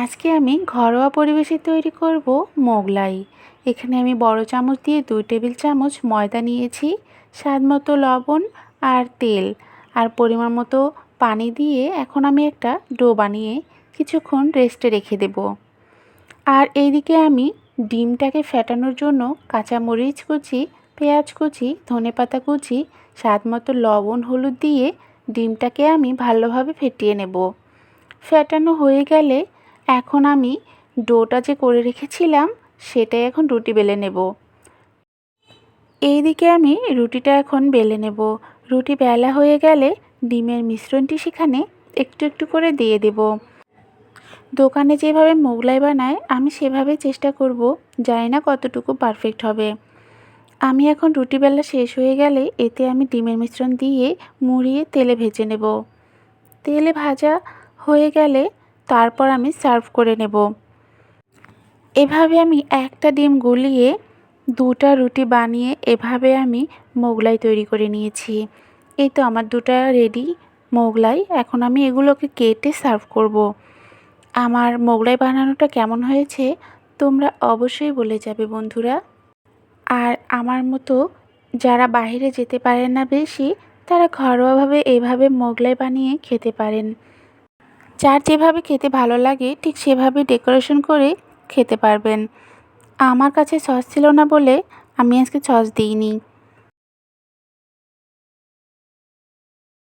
আজকে আমি ঘরোয়া পরিবেশে তৈরি করব মোগলাই। এখানে আমি বড় চামচ দিয়ে দুই টেবিল চামচ ময়দা নিয়েছি, স্বাদ মতো লবণ আর তেল। আর পরিমাণ মতো পানি দিয়ে এখন আমি একটা ডো বানিয়ে কিছুক্ষণ রেস্টে রেখে দেব। আর এইদিকে আমি ডিমটাকে ফেটানোর জন্য কাঁচামরিচ কুচি, পেঁয়াজ কুচি, ধনেপাতা কুচি, স্বাদ মতো লবণ, হলুদ দিয়ে ডিমটাকে আমি ভালোভাবে ফেটিয়ে নেব। ফেটানো হয়ে গেলে এখন আমি ডোটা যে করে রেখেছিলাম, সেটাই এখন রুটি বেলে নেব। এইদিকে আমি রুটিটা এখন বেলে নেব। রুটি বেলা হয়ে গেলে ডিমের মিশ্রণটি সেখানে একটু একটু করে দিয়ে দেব। দোকানে যেভাবে মোগলাই বানায় আমি সেভাবে চেষ্টা করব, জানি না কতটুকু পারফেক্ট হবে। আমি এখন রুটি বেলা শেষ হয়ে গেলে এতে আমি ডিমের মিশ্রণ দিয়ে মুড়িয়ে তেলে ভেজে নেব। তেলে ভাজা হয়ে গেলে তারপর আমি সার্ভ করে নেব। এভাবে আমি একটা ডিম গুলিয়ে দুটা রুটি বানিয়ে এভাবে আমি মোগলাই তৈরি করে নিয়েছি। এই তো আমার দুটা রেডি মোগলাই। এখন আমি এগুলোকে কেটে সার্ভ করব। আমার মোগলাই বানানোটা কেমন হয়েছে তোমরা অবশ্যই বলে যাবে বন্ধুরা। আর আমার মতো যারা বাইরে যেতে পারেন না বেশি, তারা ঘরোয়াভাবে এভাবে মোগলাই বানিয়ে খেতে পারেন। যার যেভাবে খেতে ভালো লাগে, ঠিক সেভাবে ডেকোরেশন করে খেতে পারবেন। আমার কাছে সস ছিল না বলে আমি আজকে সস দিইনি।